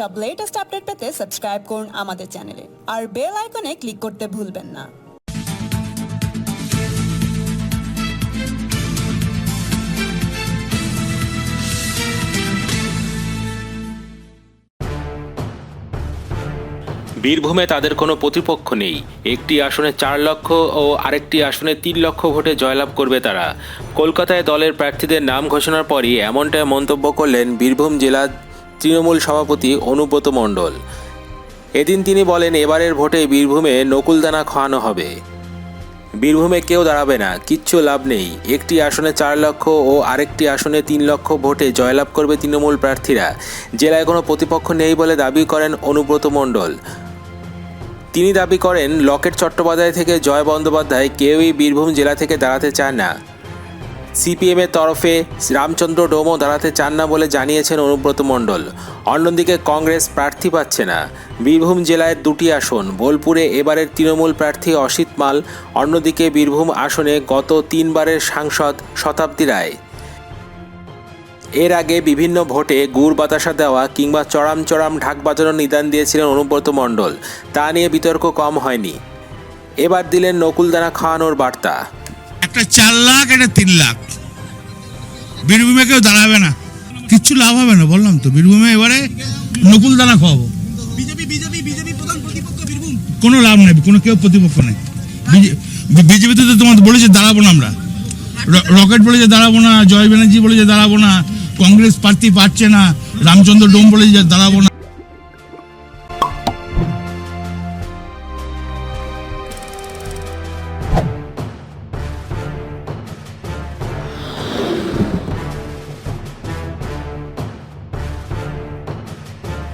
এসব latest update পেতে subscribe করুন আমাদের চ্যানেলে আর বেল আইকনে ক্লিক করতে ভুলবেন না। বীরভূমে তাদের কোনো প্রতিপক্ষ নেই। একটি আসনে চার লক্ষ ও আরেকটি আসনে তিন লক্ষ ভোটে জয়লাভ করবে তারা। কলকাতায় দলের প্রার্থীদের নাম ঘোষণার পরই এমনটাই মন্তব্য করলেন বীরভূম জেলা তৃণমূল সভাপতি অনুব্রত মণ্ডল। এদিন তিনি বলেন, এবারের ভোটে বীরভূমে নকুলদানা খাওয়ানো হবে। বীরভূমে কেউ দাঁড়াবে না, কিচ্ছু লাভ নেই। একটি আসনে চার লক্ষ ও আরেকটি আসনে তিন লক্ষ ভোটে জয়লাভ করবে তৃণমূল প্রার্থীরা। জেলায় কোনো প্রতিপক্ষ নেই বলে দাবি করেন অনুব্রত মণ্ডল। তিনি দাবি করেন, লকেট চট্টোপাধ্যায় থেকে জয় বন্দ্যোপাধ্যায় কেউই বীরভূম জেলা থেকে দাঁড়াতে চায় না। সিপিএমের তরফে রামচন্দ্র ডোমো দাঁড়াতে চান না বলে জানিয়েছেন অনুব্রত মণ্ডল। অন্যদিকে কংগ্রেস প্রার্থী পাচ্ছে না। বীরভূম জেলায় দুটি আসন, বোলপুরে এবারের তৃণমূল প্রার্থী অসিত মাল, অন্যদিকে বীরভূম আসনে গত তিনবারের সাংসদ শতাব্দী রায়। এর আগে বিভিন্ন ভোটে গুড় বাতাসা দেওয়া কিংবা চড়াম চড়াম ঢাক বাজানোর নিদান দিয়েছিলেন অনুব্রত মণ্ডল। তা নিয়ে বিতর্ক কম হয়নি। এবার দিলেন নকুলদানা খাওয়ানোর বার্তা। একটা চার লাখ একটা তিন লাখ। বীরভূমে কেউ দাঁড়াবে না। কিচ্ছু লাভ হবে না বললাম তো। বীরভূমে এবারে নকুল দানা খাওয়াবো। কোনো লাভ নেই কোনো কেউ প্রতিপক্ষ নেই। বিজেপিতে তো তোমাদের বলেছে দাঁড়াবো না আমরা। রকেট বলেছে দাঁড়াবো না জয় ব্যানার্জি বলেছে দাঁড়াবো না কংগ্রেস প্রার্থী পাচ্ছে না রামচন্দ্র ডোম বলেছে দাঁড়াবো না।